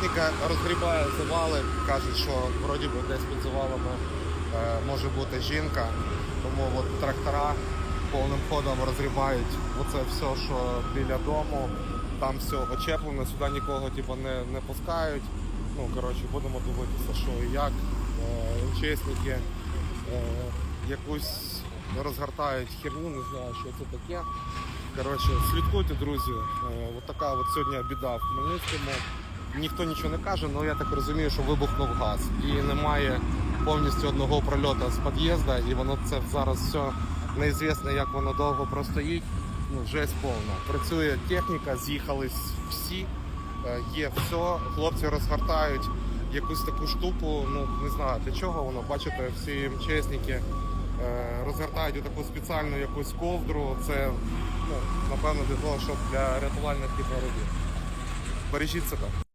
Техніка розгрібає завали, кажуть, що вроді би десь під завалами е, може бути жінка. Тому от трактора повним ходом розгрібають оце все, що біля дому. Там все очеплено, сюди нікого типу, не, не пускають. Ну, коротше, будемо дивитися, що і як. Е, МЧСники е, якусь розгортають херню, не знаю, що це таке. Коротше, слідкуйте, друзі. От така от сьогодні біда в Хмельницькому. Ніхто нічого не каже, але я так розумію, що вибухнув газ. І немає повністю одного прольоту з під'їзду, і воно це зараз все неізвісно, як воно довго простоїть. Ну, жесть повна. Працює техніка, з'їхались всі, е, є все, хлопці розгортають якусь таку штуку, ну не знаю для чого воно. Бачите, всі МЧСники е, розгортають таку спеціальну якусь ковдру. Це ну, напевно для того, щоб для рятувальних робіт. Бережіть себе.